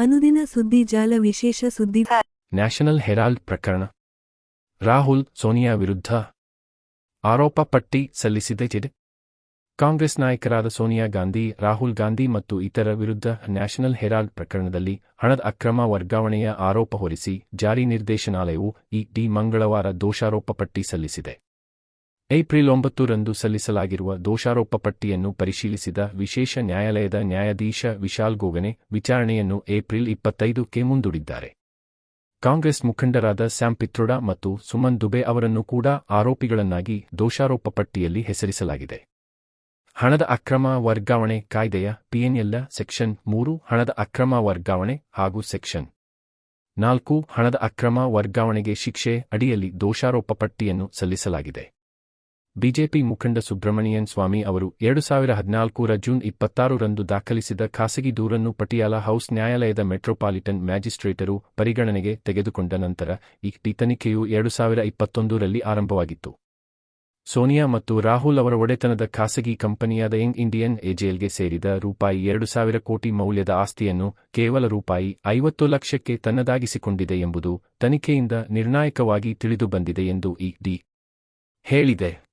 ಅನುದಿನ ಸುದ್ದಿ ಜಾಲ ವಿಶೇಷ ಸುದ್ದಿ ನ್ಯಾಷನಲ್ ಹೆರಾಲ್ಡ್ ಪ್ರಕರಣ. ರಾಹುಲ್ ಸೋನಿಯಾ ವಿರುದ್ಧ ಆರೋಪ ಪಟ್ಟಿ ಸಲ್ಲಿಸಿದೆ ಜೆಡ್ ಕಾಂಗ್ರೆಸ್ ನಾಯಕರಾದ ಸೋನಿಯಾ ಗಾಂಧಿ ರಾಹುಲ್ ಗಾಂಧಿ ಮತ್ತು ಇತರ ವಿರುದ್ಧ ನ್ಯಾಷನಲ್ ಹೆರಾಲ್ಡ್ ಪ್ರಕರಣದಲ್ಲಿ ಹಣದ ಅಕ್ರಮ ವರ್ಗಾವಣೆಯ ಆರೋಪ ಹೊರಿಸಿ ಜಾರಿ ನಿರ್ದೇಶನಾಲಯವು ಈ ಡಿ ಮಂಗಳವಾರ ದೋಷಾರೋಪ ಪಟ್ಟಿ ಸಲ್ಲಿಸಿದೆ. ಏಪ್ರಿಲ್ ಒಂಬತ್ತರಂದು ಸಲ್ಲಿಸಲಾಗಿರುವ ದೋಷಾರೋಪ ಪಟ್ಟಿಯನ್ನು ಪರಿಶೀಲಿಸಿದ ವಿಶೇಷ ನ್ಯಾಯಾಲಯದ ನ್ಯಾಯಾಧೀಶ ವಿಶಾಲ್ ಗೋಗನೆ ವಿಚಾರಣೆಯನ್ನು ಏಪ್ರಿಲ್ ಇಪ್ಪತ್ತೈದಕ್ಕೆ ಮುಂದೂಡಿದ್ದಾರೆ. ಕಾಂಗ್ರೆಸ್ ಮುಖಂಡರಾದ ಸ್ಯಾಮ್ ಪಿತ್ರೋಡಾ ಮತ್ತು ಸುಮನ್ ದುಬೆ ಅವರನ್ನು ಕೂಡ ಆರೋಪಿಗಳನ್ನಾಗಿ ದೋಷಾರೋಪ ಪಟ್ಟಿಯಲ್ಲಿ ಹೆಸರಿಸಲಾಗಿದೆ. ಹಣದ ಅಕ್ರಮ ವರ್ಗಾವಣೆ ಕಾಯ್ದೆಯ ಪಿಎನ್ಎಲ್ಲ ಸೆಕ್ಷನ್ ಮೂರು ಹಣದ ಅಕ್ರಮ ವರ್ಗಾವಣೆ ಹಾಗೂ ಸೆಕ್ಷನ್ ನಾಲ್ಕು ಹಣದ ಅಕ್ರಮ ವರ್ಗಾವಣೆಗೆ ಶಿಕ್ಷೆ ಅಡಿಯಲ್ಲಿ ದೋಷಾರೋಪ ಪಟ್ಟಿಯನ್ನು ಸಲ್ಲಿಸಲಾಗಿದೆ. ಬಿಜೆಪಿ ಮುಖಂಡ ಸುಬ್ರಮಣಿಯನ್ ಸ್ವಾಮಿ ಅವರು ಎರಡು ಸಾವಿರ ಹದಿನಾಲ್ಕರ ಜೂನ್ ಇಪ್ಪತ್ತಾರರಂದು ದಾಖಲಿಸಿದ ಖಾಸಗಿ ದೂರನ್ನು ಪಟಿಯಾಲ ಹೌಸ್ ನ್ಯಾಯಾಲಯದ ಮೆಟ್ರೋಪಾಲಿಟನ್ ಮ್ಯಾಜಿಸ್ಟ್ರೇಟರು ಪರಿಗಣನೆಗೆ ತೆಗೆದುಕೊಂಡ ನಂತರ ಈ ತನಿಖೆಯು ಎರಡು ಸಾವಿರ ಇಪ್ಪತ್ತೊಂದರಲ್ಲಿ ಆರಂಭವಾಗಿತ್ತು. ಸೋನಿಯಾ ಮತ್ತು ರಾಹುಲ್ ಅವರ ಒಡೆತನದ ಖಾಸಗಿ ಕಂಪನಿಯಾದ ಯಂಗ್ ಇಂಡಿಯನ್ ಎಜೆಎಲ್ಗೆ ಸೇರಿದ ರೂಪಾಯಿ ಎರಡು ಸಾವಿರ ಕೋಟಿ ಮೌಲ್ಯದ ಆಸ್ತಿಯನ್ನು ಕೇವಲ ರೂಪಾಯಿ ಐವತ್ತು ಲಕ್ಷಕ್ಕೆ ತನ್ನದಾಗಿಸಿಕೊಂಡಿದೆ ಎಂಬುದು ತನಿಖೆಯಿಂದ ನಿರ್ಣಾಯಕವಾಗಿ ತಿಳಿದುಬಂದಿದೆ ಎಂದು ಈ ಡಿ ಹೇಳಿದೆ.